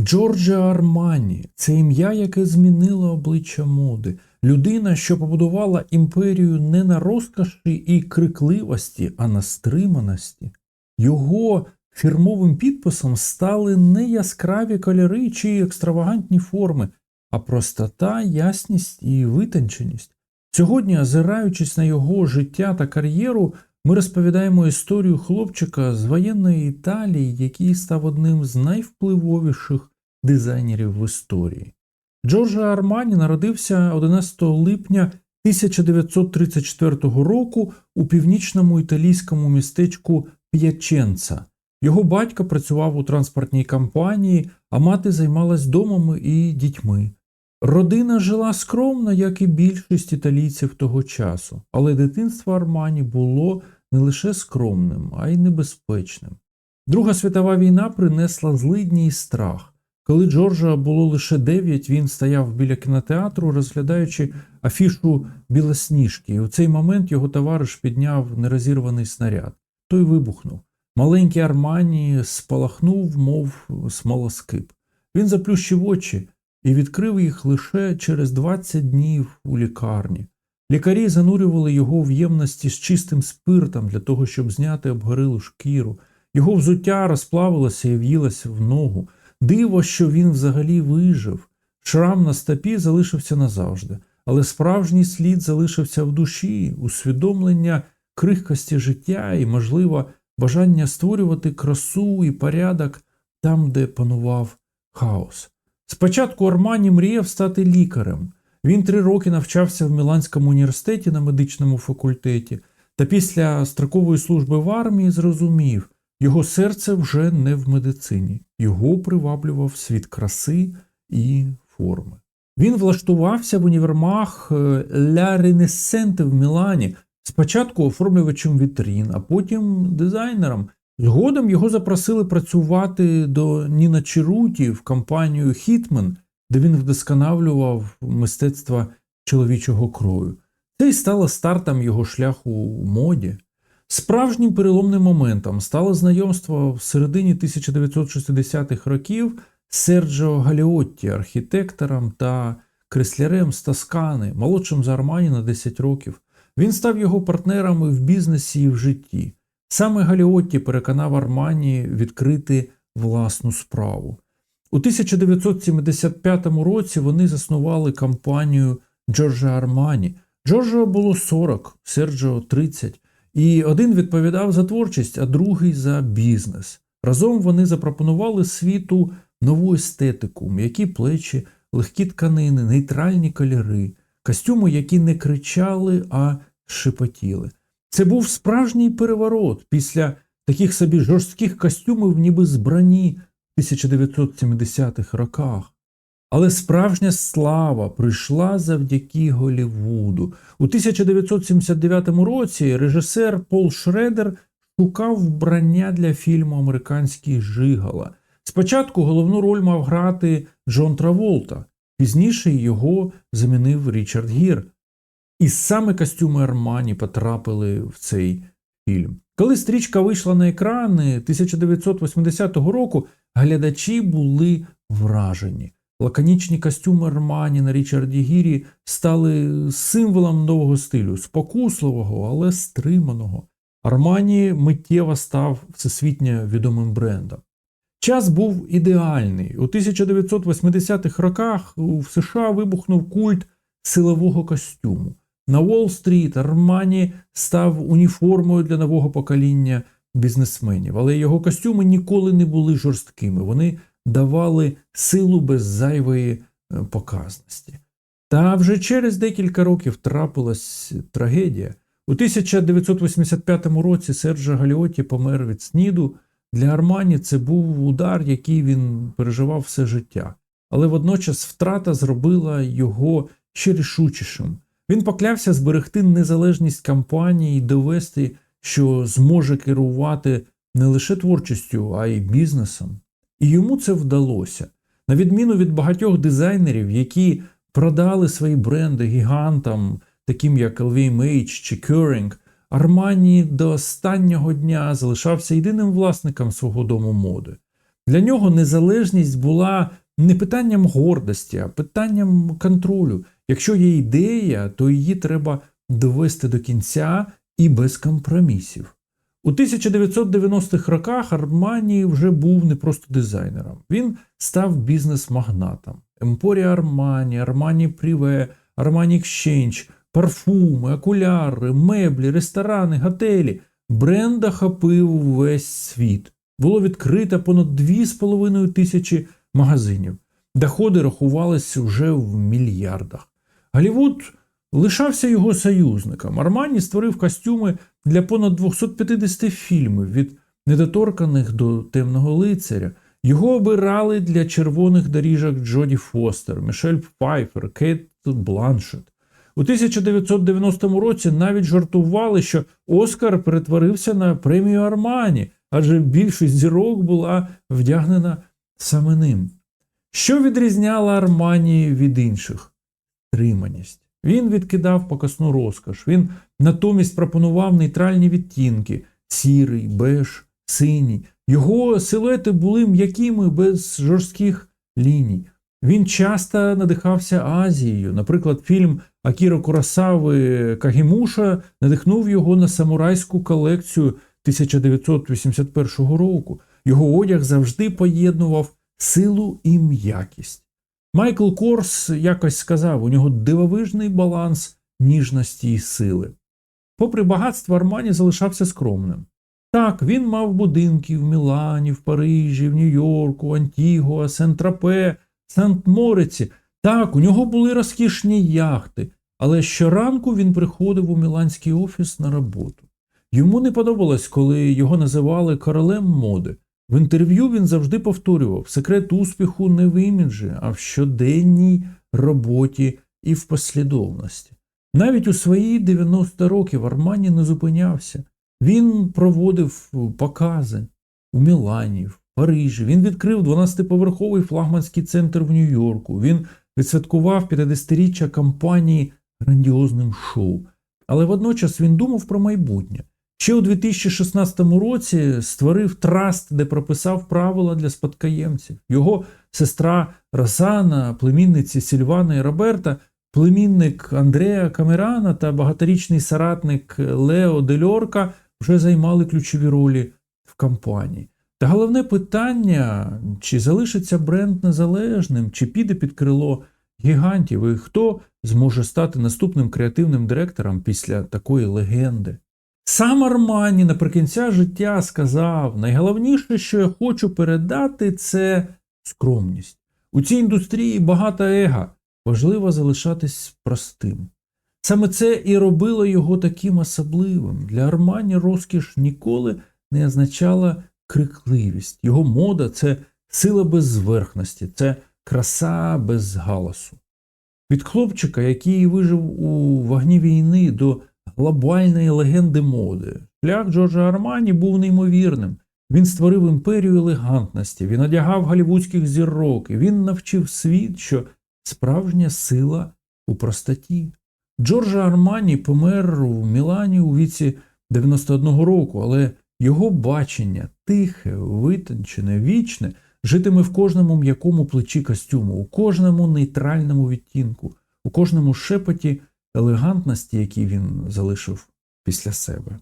Джорджа Армані це ім'я, яке змінило обличчя моди. Людина, що побудувала імперію не на розкоші і крикливості, а на стриманості. Його фірмовим підписом стали не яскраві кольори чи екстравагантні форми, а простота, ясність і витонченість. Сьогодні, озираючись на його життя та кар'єру, ми розповідаємо історію хлопчика з воєнної Італії, який став одним з найвпливовіших дизайнерів в історії. Джорджо Армані народився 11 липня 1934 року у північному італійському містечку П'яченца. Його батько працював у транспортній компанії, а мати займалась домом і дітьми. Родина жила скромно, як і більшість італійців того часу, але дитинство Армані було не лише скромним, а й небезпечним. Друга світова війна принесла злидні і страх. Коли Джорджа було лише дев'ять, він стояв біля кінотеатру, розглядаючи афішу білосніжки, і у цей момент його товариш підняв нерозірваний снаряд. Той вибухнув. Маленький Армані спалахнув, мов смолоскип. Він заплющив очі і відкрив їх лише через 20 днів у лікарні. Лікарі занурювали його в ємності з чистим спиртом для того, щоб зняти обгорілу шкіру. Його взуття розплавилося і в'їлося в ногу. Диво, що він взагалі вижив. Шрам на стопі залишився назавжди, але справжній слід залишився в душі, усвідомлення крихкості життя і, можливо, бажання створювати красу і порядок там, де панував хаос. Спочатку Армані мріяв стати лікарем. Він три роки навчався в Міланському університеті на медичному факультеті, та після строкової служби в армії зрозумів, його серце вже не в медицині, його приваблював світ краси і форми. Він влаштувався в універмаг е, Ля Ренесенте в Мілані, спочатку оформлювачем вітрін, а потім дизайнером. Згодом його запросили працювати до Ніна Чируті в компанію Хітмен, де він вдосконалював мистецтво чоловічого крою. Це й стало стартом його шляху у моді. Справжнім переломним моментом стало знайомство в середині 1960-х років Серджо Галіотті, архітектором та креслярем з Тоскани, молодшим за Армані на 10 років. Він став його партнером і в бізнесі і в житті. Саме Галіотті переконав Армані відкрити власну справу. У 1975 році вони заснували компанію Джорджа Армані. Джорджо було 40, Серджо 30. І один відповідав за творчість, а другий за бізнес. Разом вони запропонували світу нову естетику, м'які плечі, легкі тканини, нейтральні кольори, костюми, які не кричали, а шепотіли. Це був справжній переворот після таких собі жорстких костюмів, ніби збрані в 1970-х роках. Але справжня слава прийшла завдяки Голівуду. У 1979 році режисер Пол Шредер шукав вбрання для фільму Американський Жигала. Спочатку головну роль мав грати Джон Траволта, пізніше його замінив Річард Гір. І саме костюми Армані потрапили в цей фільм. Коли стрічка вийшла на екрани 1980 року, глядачі були вражені. Лаконічні костюми Армані на Річарді Гірі стали символом нового стилю, спокусливого, але стриманого. Армані миттєво став всесвітньо відомим брендом. Час був ідеальний. У 1980-х роках в США вибухнув культ силового костюму. На Уолл-стріт Армані став уніформою для нового покоління бізнесменів, але його костюми ніколи не були жорсткими. Вони давали силу без зайвої е, показності. Та вже через декілька років трапилась трагедія. У 1985 році Серджо Галіоті помер від сніду. Для Армані це був удар, який він переживав все життя. Але водночас втрата зробила його ще рішучішим. Він поклявся зберегти незалежність компанії і довести, що зможе керувати не лише творчістю, а й бізнесом. І йому це вдалося. На відміну від багатьох дизайнерів, які продали свої бренди гігантам, таким як LVMH чи Kering, Армані до останнього дня залишався єдиним власником свого дому моди. Для нього незалежність була не питанням гордості, а питанням контролю. Якщо є ідея, то її треба довести до кінця і без компромісів. У 1990-х роках Армані вже був не просто дизайнером. Він став бізнес-магнатом. Емпорія Армані, Армані Пріве, Армані Exchange, парфуми, окуляри, меблі, ресторани, готелі. Бренд охопив весь світ. Було відкрито понад 2,5 тисячі магазинів. Доходи рахувалися вже в мільярдах. Голлівуд лишався його союзником. Армані створив костюми для понад 250 фільмів від недоторканих до темного лицаря. Його обирали для червоних доріжок Джоді Фостер, Мішель Пфайфер, Кейт Бланшет. У 1990 році навіть жартували, що Оскар перетворився на премію Армані, адже більшість зірок була вдягнена саме ним. Що відрізняло Армані від інших? Триманість. Він відкидав покосну розкош. Він натомість пропонував нейтральні відтінки: сірий, беж, синій. Його силуети були м'якими без жорстких ліній. Він часто надихався Азією. Наприклад, фільм Акіро Курасави Кагімуша надихнув його на самурайську колекцію 1981 року. Його одяг завжди поєднував силу і м'якість. Майкл Корс якось сказав, у нього дивовижний баланс ніжності і сили. Попри багатство, Армані залишався скромним. Так, він мав будинки в Мілані, в Парижі, в Нью-Йорку, Антігуа, Сент-Тропе, Сант-Мориці. Так, у нього були розкішні яхти, але щоранку він приходив у міланський офіс на роботу. Йому не подобалось, коли його називали королем моди. В інтерв'ю він завжди повторював секрет успіху не в іміджі, а в щоденній роботі і в послідовності. Навіть у свої 90 років Армані не зупинявся. Він проводив покази у Мілані, в Парижі. Він відкрив 12-поверховий флагманський центр в Нью-Йорку. Він відсвяткував 50-річчя кампанії грандіозним шоу. Але водночас він думав про майбутнє. Ще у 2016 році створив траст, де прописав правила для спадкоємців. Його сестра Росана, племінниці Сільвана і Роберта, племінник Андреа Камерана та багаторічний соратник Лео Дельорка вже займали ключові ролі в кампанії. Та головне питання: чи залишиться бренд незалежним, чи піде під крило гігантів, і хто зможе стати наступним креативним директором після такої легенди? Сам Армані наприкінця життя сказав: найголовніше, що я хочу передати, це скромність. У цій індустрії багато ега, важливо залишатись простим. Саме це і робило його таким особливим. Для Армані розкіш ніколи не означала крикливість. Його мода це сила без зверхності, це краса без галасу. Від хлопчика, який вижив у вогні війни до глобальної легенди моди. Шлях Джорджа Армані був неймовірним. Він створив імперію елегантності, він одягав голівудських зірок, і він навчив світ, що справжня сила у простоті. Джорджа Армані помер у Мілані у віці 91 року, але його бачення тихе, витончене, вічне, житиме в кожному м'якому плечі костюму, у кожному нейтральному відтінку, у кожному шепоті елегантності, які він залишив після себе.